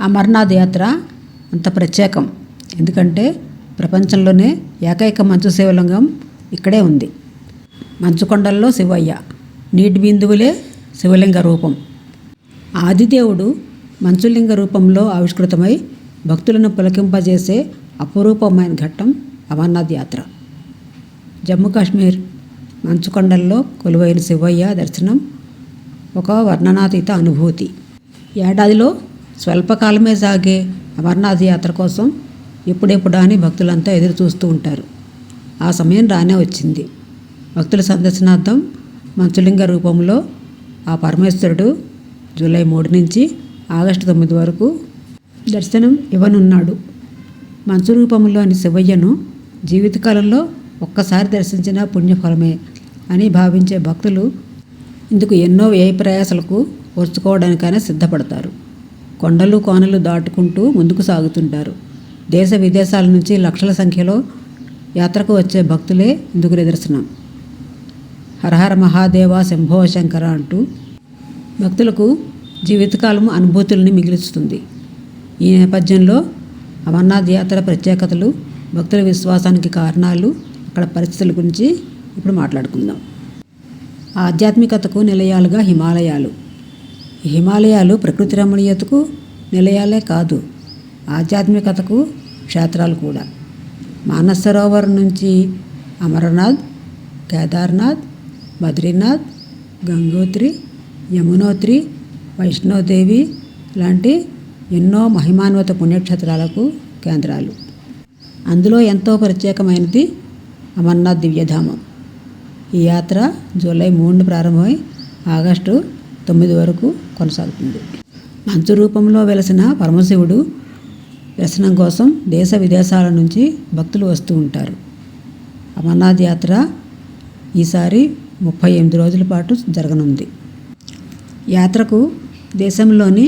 అమర్నాథ్ యాత్ర అంత ప్రత్యేకం. ఎందుకంటే ప్రపంచంలోనే ఏకైక మంచు శివలింగం ఇక్కడే ఉంది. మంచుకొండల్లో శివయ్య నీటి బిందువులే శివలింగ రూపం. ఆదిదేవుడు మంచులింగ రూపంలో ఆవిష్కృతమై భక్తులను పులకింపజేసే అపురూపమైన ఘట్టం అమర్నాథ్ యాత్ర. జమ్మూ కాశ్మీర్ మంచుకొండల్లో కొలువైన శివయ్య దర్శనం ఒక వర్ణనాతీత అనుభూతి. ఏడాదిలో స్వల్పకాలమే సాగే అమర్నాథ్ యాత్ర కోసం ఎప్పుడెప్పుడా అని భక్తులంతా ఎదురు చూస్తూ ఉంటారు. ఆ సమయం రానే వచ్చింది. భక్తుల సందర్శనార్థం మంచులింగ రూపంలో ఆ పరమేశ్వరుడు జూలై మూడు నుంచి ఆగస్టు తొమ్మిది వరకు దర్శనం ఇవ్వనున్నాడు. మంచు రూపంలోని శివయ్యను జీవితకాలంలో ఒక్కసారి దర్శించిన పుణ్యఫలమే అని భావించే భక్తులు ఇందుకు ఎన్నో వ్యయ ప్రయాసలకు ఓర్చుకోవడానికైనా సిద్ధపడతారు. కొండలు కోనలు దాటుకుంటూ ముందుకు సాగుతుంటారు. దేశ విదేశాల నుంచి లక్షల సంఖ్యలో యాత్రకు వచ్చే భక్తులే ఇందుకు నిదర్శనం. హరహర మహాదేవ శంభో శంకర అంటూ భక్తులకు జీవితకాలం అనుభూతుల్ని మిగిలిస్తుంది. ఈ నేపథ్యంలో అమర్నాథ్ యాత్ర ప్రత్యేకతలు భక్తుల విశ్వాసానికి కారణాలు అక్కడ పరిస్థితుల గురించి ఇప్పుడు మాట్లాడుకుందాం. ఆధ్యాత్మికతకు నిలయాలుగా హిమాలయాలు. హిమాలయాలు ప్రకృతి రమణీయతకు నిలయాలే కాదు ఆధ్యాత్మికతకు క్షేత్రాలు కూడా. మానస సరోవరం నుంచి అమరనాథ్ కేదార్నాథ్ బద్రీనాథ్ గంగోత్రి యమునోత్రి వైష్ణోదేవి లాంటి ఎన్నో మహిమాన్విత పుణ్యక్షేత్రాలకు కేంద్రాలు. అందులో ఎంతో ప్రత్యేకమైనది అమర్నాథ్ దివ్యధామం. ఈ యాత్ర జూలై మూడు ప్రారంభమై ఆగస్టు తొమ్మిది వరకు కొనసాగుతుంది. మంచు రూపంలో వెలసిన పరమశివుడు దర్శనం కోసం దేశ విదేశాల నుంచి భక్తులు వస్తూ ఉంటారు. అమర్నాథ్ యాత్ర ఈసారి ముప్పై ఎనిమిది రోజుల పాటు జరగనుంది. యాత్రకు దేశంలోని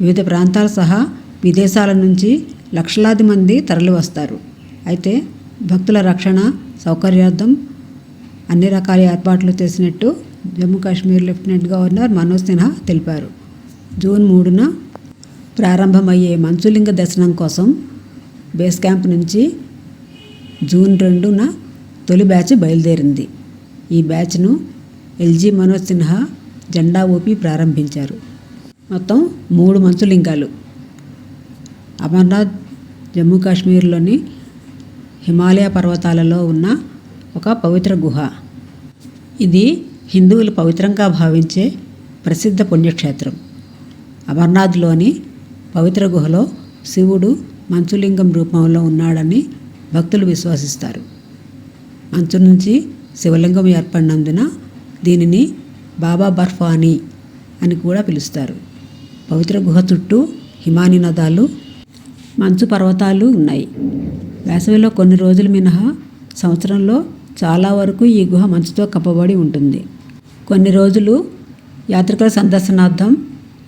వివిధ ప్రాంతాల సహా విదేశాల నుంచి లక్షలాది మంది తరలి వస్తారు. అయితే భక్తుల రక్షణ సౌకర్యార్థం అన్ని రకాల ఏర్పాట్లు చేసినట్టు జమ్మూ కాశ్మీర్ లెఫ్టినెంట్ గవర్నర్ మనోజ్ సిన్హా తెలిపారు. జూన్ మూడున ప్రారంభమయ్యే మంచులింగ దర్శనం కోసం బేస్ క్యాంప్ నుంచి జూన్ రెండున తొలి బ్యాచ్ బయలుదేరింది. ఈ బ్యాచ్ను ఎల్జీ మనోజ్ సిన్హా జెండా ఊపి ప్రారంభించారు. మొత్తం మూడు మంచులింగాలు అమర్నాథ్ జమ్మూ కాశ్మీర్లోని హిమాలయ పర్వతాలలో ఉన్న ఒక పవిత్ర గుహ. ఇది హిందువులు పవిత్రంగా భావించే ప్రసిద్ధ పుణ్యక్షేత్రం. అమర్నాథ్లోని పవిత్ర గుహలో శివుడు మంచులింగం రూపంలో ఉన్నాడని భక్తులు విశ్వసిస్తారు. మంచు నుంచి శివలింగం ఏర్పడినందున దీనిని బాబా బర్ఫానీ అని కూడా పిలుస్తారు. పవిత్ర గుహ చుట్టూ హిమాని నదాలు మంచు పర్వతాలు ఉన్నాయి. వేసవిలో కొన్ని రోజులు మినహా సంవత్సరంలో చాలా వరకు ఈ గుహ మంచుతో కప్పబడి ఉంటుంది. కొన్ని రోజులు యాత్రికుల సందర్శనార్థం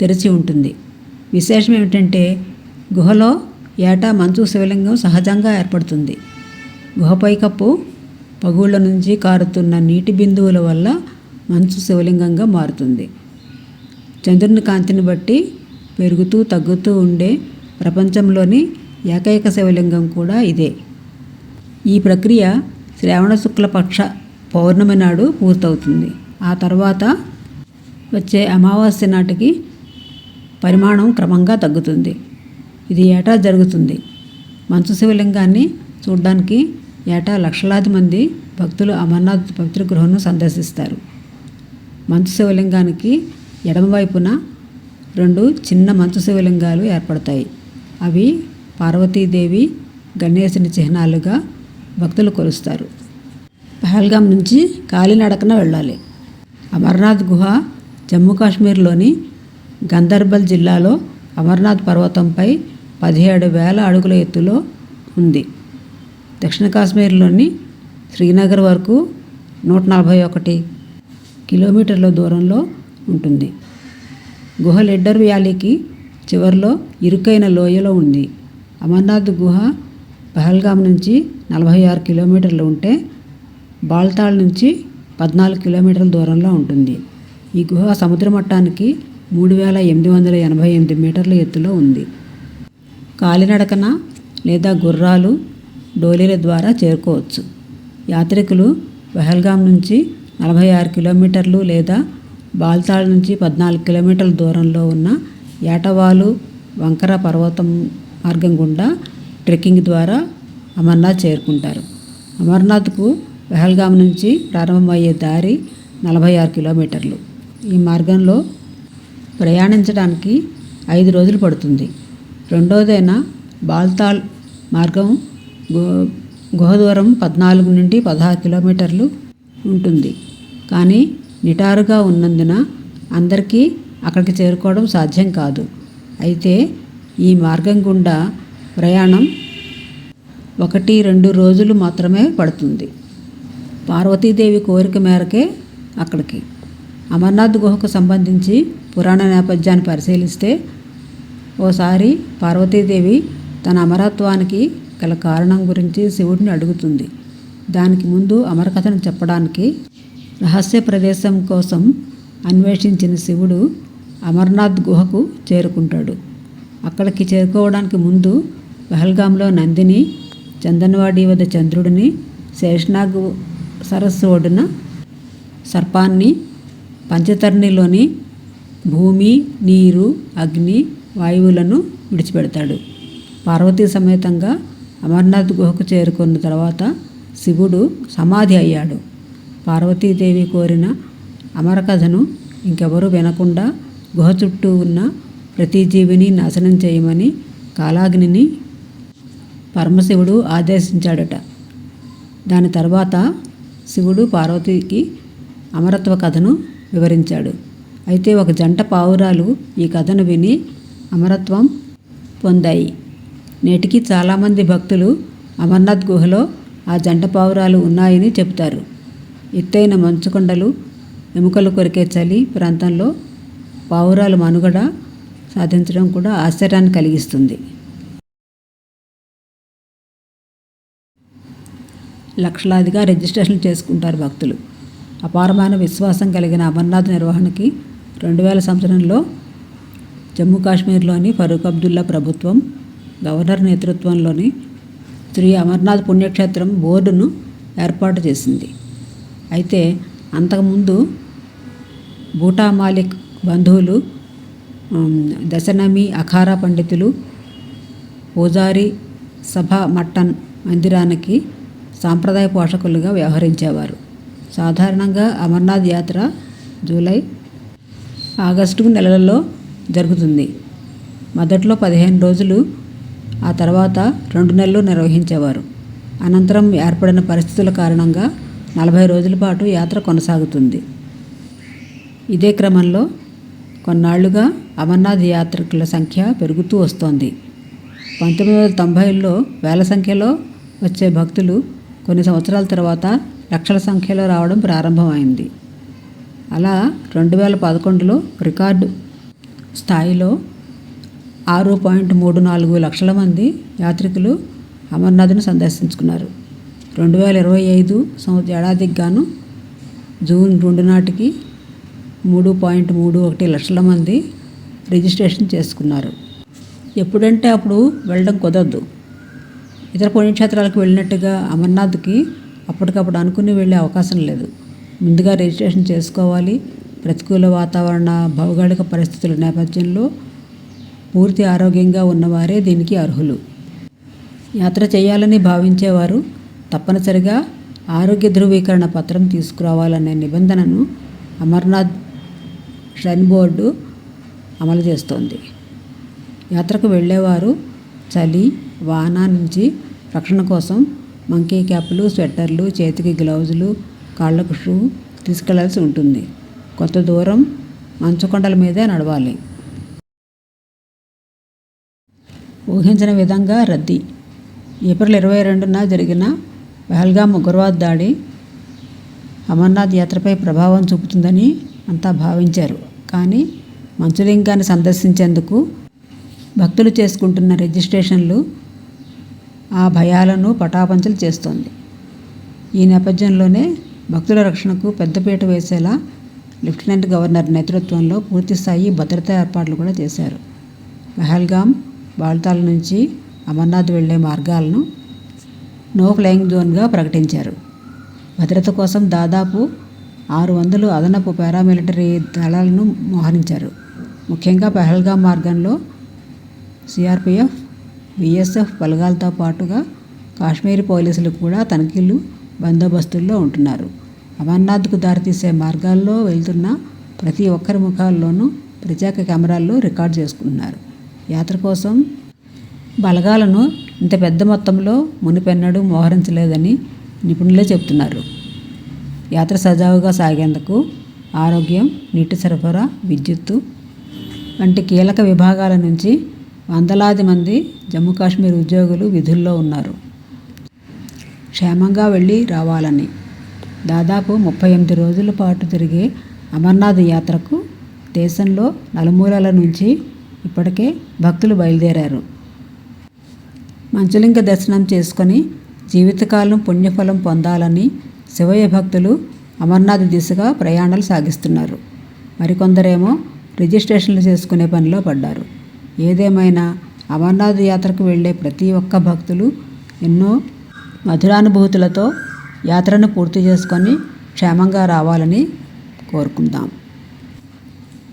తెరిచి ఉంటుంది. విశేషం ఏమిటంటే గుహలో ఏటా మంచు శివలింగం సహజంగా ఏర్పడుతుంది. గుహపై కప్పు పగుళ్ళ నుంచి కారుతున్న నీటి బిందువుల వల్ల మంచు శివలింగంగా మారుతుంది. చంద్రుని కాంతిని బట్టి పెరుగుతూ తగ్గుతూ ఉండే ప్రపంచంలోని ఏకైక శివలింగం కూడా ఇదే. ఈ ప్రక్రియ శ్రావణ శుక్లపక్ష పౌర్ణమి నాడు పూర్తవుతుంది. ఆ తర్వాత వచ్చే అమావాస్య నాటికి పరిమాణం క్రమంగా తగ్గుతుంది. ఇది ఏటా జరుగుతుంది. మంచు శివలింగాన్ని చూడడానికి ఏటా లక్షలాది మంది భక్తులు అమర్నాథ్ పవిత్ర గృహను సందర్శిస్తారు. మంచు శివలింగానికి ఎడమవైపున రెండు చిన్న మంచు శివలింగాలు ఏర్పడతాయి. అవి పార్వతీదేవి గణేశుని చిహ్నాలుగా భక్తులు కొలుస్తారు. పహల్గాం నుంచి కాలినడకన వెళ్ళాలి. అమర్నాథ్ గుహ జమ్మూ కాశ్మీర్లోని గందర్బల్ జిల్లాలో అమర్నాథ్ పర్వతంపై పదిహేడు వేల అడుగుల ఎత్తులో ఉంది. దక్షిణ కాశ్మీర్లోని శ్రీనగర్ వరకు నూట నలభై ఒకటి కిలోమీటర్ల దూరంలో ఉంటుంది. గుహ లెడ్డర్ వ్యాలీకి చివరిలో ఇరుకైన లోయలో ఉంది. అమర్నాథ్ గుహ పహల్గామ్ నుంచి నలభై ఆరు కిలోమీటర్లు ఉంటే బాల్తాల్ నుంచి పద్నాలుగు కిలోమీటర్ల దూరంలో ఉంటుంది. ఈ గుహ సముద్ర మట్టానికి మూడు వేల ఎనిమిది వందల ఎనభై ఎనిమిది మీటర్ల ఎత్తులో ఉంది. కాలినడకన లేదా గుర్రాలు డోలీల ద్వారా చేరుకోవచ్చు. యాత్రికులు పహల్గాం నుంచి నలభై ఆరు కిలోమీటర్లు లేదా బాల్తాల్ నుంచి పద్నాలుగు కిలోమీటర్ల దూరంలో ఉన్న ఏటవాలు వంకర పర్వతం మార్గం గుండా ట్రెక్కింగ్ ద్వారా అమర్నాథ్ చేరుకుంటారు. అమర్నాథ్కు పెహల్గామ్ నుంచి ప్రారంభమయ్యే దారి నలభై ఆరు కిలోమీటర్లు. ఈ మార్గంలో ప్రయాణించడానికి ఐదు రోజులు పడుతుంది. రెండోదైన బాల్తాల్ మార్గం గు- పద్నాలుగు నుండి పదహారు కిలోమీటర్లు ఉంటుంది. కానీ నిటారుగా ఉన్నందున అందరికీ అక్కడికి చేరుకోవడం సాధ్యం కాదు. అయితే ఈ మార్గం గుండా ప్రయాణం ఒకటి రెండు రోజులు మాత్రమే పడుతుంది. పార్వతీదేవి కోరిక మేరకే అక్కడికి. అమర్నాథ్ గుహకు సంబంధించి పురాణ నేపథ్యాన్ని పరిశీలిస్తే ఓసారి పార్వతీదేవి తన అమరత్వానికి గల కారణం గురించి శివుడిని అడుగుతుంది. దానికి ముందు అమరకథను చెప్పడానికి రహస్య ప్రదేశం కోసం అన్వేషించిన శివుడు అమర్నాథ్ గుహకు చేరుకుంటాడు. అక్కడికి చేరుకోవడానికి ముందు పహల్గాంలో నందిని చందన్వాడి వద్ద చంద్రుడిని శేషనాగ్ సరస్సు ఒడ్డున సర్పాన్ని పంచతరణిలోని భూమి నీరు అగ్ని వాయువులను విడిచిపెడతాడు. పార్వతీ సమేతంగా అమర్నాథ్ గుహకు చేరుకున్న తర్వాత శివుడు సమాధి అయ్యాడు. పార్వతీదేవి కోరిన అమరకథను ఇంకెవరూ వినకుండా గుహ చుట్టూ ఉన్న ప్రతి జీవిని నాశనం చేయమని కాలాగ్నిని పరమశివుడు ఆదేశించాడట. దాని తర్వాత శివుడు పార్వతికి అమరత్వ కథను వివరించాడు. అయితే ఒక జంట పావురాలు ఈ కథను విని అమరత్వం పొందాయి. నేటికి చాలామంది భక్తులు అమర్నాథ్ గుహలో ఆ జంట పావురాలు ఉన్నాయని చెబుతారు. ఎత్తైన మంచుకొండలు ఎముకలు కొరికే చలి ప్రాంతంలో పావురాలు మనుగడ సాధించడం కూడా ఆశ్చర్యాన్ని కలిగిస్తుంది. లక్షలాదిగా రిజిస్ట్రేషన్ చేసుకుంటారు భక్తులు. అపారమైన విశ్వాసం కలిగిన అమర్నాథ్ నిర్వహణకి రెండు వేల సంవత్సరంలో జమ్మూ కాశ్మీర్లోని ఫరూక్ అబ్దుల్లా ప్రభుత్వం గవర్నర్ నేతృత్వంలోని శ్రీ అమర్నాథ్ పుణ్యక్షేత్రం బోర్డును ఏర్పాటు చేసింది. అయితే అంతకుముందు బూటా మాలిక్ బంధువులు దశనమి అఖారా పండితులు పూజారి సభ మట్టన్ మందిరానికి సాంప్రదాయ పోషకులుగా వ్యవహరించేవారు. సాధారణంగా అమర్నాథ్ యాత్ర జూలై ఆగస్టు నెలలలో జరుగుతుంది. మొదట్లో పదిహేను రోజులు ఆ తర్వాత రెండు నెలలు నిర్వహించేవారు. అనంతరం ఏర్పడిన పరిస్థితుల కారణంగా నలభై రోజుల పాటు యాత్ర కొనసాగుతుంది. ఇదే క్రమంలో కొన్నాళ్ళుగా అమర్నాథ్ యాత్రికుల సంఖ్య పెరుగుతూ వస్తోంది. పంతొమ్మిది వందల తొంభైలో వేల సంఖ్యలో వచ్చే భక్తులు కొన్ని సంవత్సరాల తర్వాత లక్షల సంఖ్యలో రావడం ప్రారంభమైంది. అలా రెండు వేల పదకొండులో రికార్డు స్థాయిలో ఆరు పాయింట్ మూడు నాలుగు లక్షల మంది యాత్రికులు అమర్నాథ్ను సందర్శించుకున్నారు. రెండు వేల ఇరవై ఐదు సంవత్సర ఏడాదికి గాను జూన్ రెండు నాటికి మూడు పాయింట్ మూడు ఒకటి లక్షల మంది రిజిస్ట్రేషన్ చేసుకున్నారు. ఎప్పుడంటే అప్పుడు వెళ్ళడం కుదరదు. ఇతర పుణ్యక్షేత్రాలకు వెళ్ళినట్టుగా అమర్నాథ్కి అప్పటికప్పుడు అనుకుని వెళ్ళే అవకాశం లేదు. ముందుగా రిజిస్ట్రేషన్ చేసుకోవాలి. ప్రతికూల వాతావరణ భౌగోళిక పరిస్థితుల నేపథ్యంలో పూర్తి ఆరోగ్యంగా ఉన్నవారే దీనికి అర్హులు. యాత్ర చేయాలని భావించేవారు తప్పనిసరిగా ఆరోగ్య ధృవీకరణ పత్రం తీసుకురావాలనే నిబంధనను అమర్నాథ్ షైన్ బోర్డు అమలు చేస్తోంది. యాత్రకు వెళ్ళేవారు చలి వాన నుంచి రక్షణ కోసం మంకీ క్యాప్లు స్వెట్టర్లు చేతికి గ్లౌజులు కాళ్ళకు షూ తీసుకెళ్ళాల్సి ఉంటుంది. కొంత దూరం మంచు కొండల మీదే నడవాలి. ఊహించిన విధంగా రద్దీ. ఏప్రిల్ ఇరవై రెండున జరిగిన పహల్గాం ఉగ్రవాద దాడి అమర్నాథ్ యాత్రపై ప్రభావం చూపుతుందని అంతా భావించారు. కానీ మంచులింగాన్ని సందర్శించేందుకు భక్తులు చేసుకుంటున్న రిజిస్ట్రేషన్లు ఆ భయాలను పటాపంచలు చేస్తోంది. ఈ నేపథ్యంలోనే భక్తుల రక్షణకు పెద్దపీట వేసేలా లెఫ్టినెంట్ గవర్నర్ నేతృత్వంలో పూర్తిస్థాయి భద్రతా ఏర్పాట్లు కూడా చేశారు. పహల్గాం బాల్తాల్ నుంచి అమర్నాథ్ వెళ్ళే మార్గాలను నో ఫ్లయింగ్ జోన్గా ప్రకటించారు. భద్రత కోసం దాదాపు ఆరు వందలు అదనపు పారామిలిటరీ దళాలను మోహరించారు. ముఖ్యంగా పెహల్గా మార్గంలో సిఆర్పిఎఫ్ బీఎస్ఎఫ్ బలగాలతో పాటుగా కాశ్మీర్ పోలీసులు కూడా తనిఖీలు బందోబస్తుల్లో ఉంటున్నారు. అమర్నాథ్కు దారితీసే మార్గాల్లో వెళ్తున్న ప్రతి ఒక్కరి ముఖాల్లోనూ ప్రత్యేక కెమెరాల్లో రికార్డ్ చేసుకుంటున్నారు. యాత్ర కోసం బలగాలను ఇంత పెద్ద మొత్తంలో మునిపెన్నడూ మోహరించలేదని నిపుణులే చెబుతున్నారు. యాత్ర సజావుగా సాగేందుకు ఆరోగ్యం నీటి సరఫరా విద్యుత్తు వంటి కీలక విభాగాల నుంచి వందలాది మంది జమ్మూ కాశ్మీర్ ఉద్యోగులు విధుల్లో ఉన్నారు. క్షేమంగా వెళ్ళి రావాలని. దాదాపు ముప్పై ఎనిమిది రోజుల పాటు తిరిగే అమర్నాథ్ యాత్రకు దేశంలో నలుమూలల నుంచి ఇప్పటికే భక్తులు బయలుదేరారు. మంచులింగ దర్శనం చేసుకొని జీవితకాలం పుణ్యఫలం పొందాలని శివయ్య భక్తులు అమర్నాథ్ దిశగా ప్రయాణాలు సాగిస్తున్నారు. మరికొందరేమో రిజిస్ట్రేషన్లు చేసుకునే పనిలో పడ్డారు. ఏదేమైనా అమర్నాథ్ యాత్రకు వెళ్ళే ప్రతి ఒక్క భక్తులు ఎన్నో మధురానుభూతులతో యాత్రను పూర్తి చేసుకొని క్షేమంగా రావాలని కోరుకుందాం.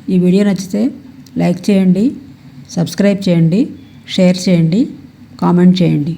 ఈ వీడియో నచ్చితే లైక్ చేయండి సబ్స్క్రైబ్ చేయండి షేర్ చేయండి కామెంట్ చేయండి.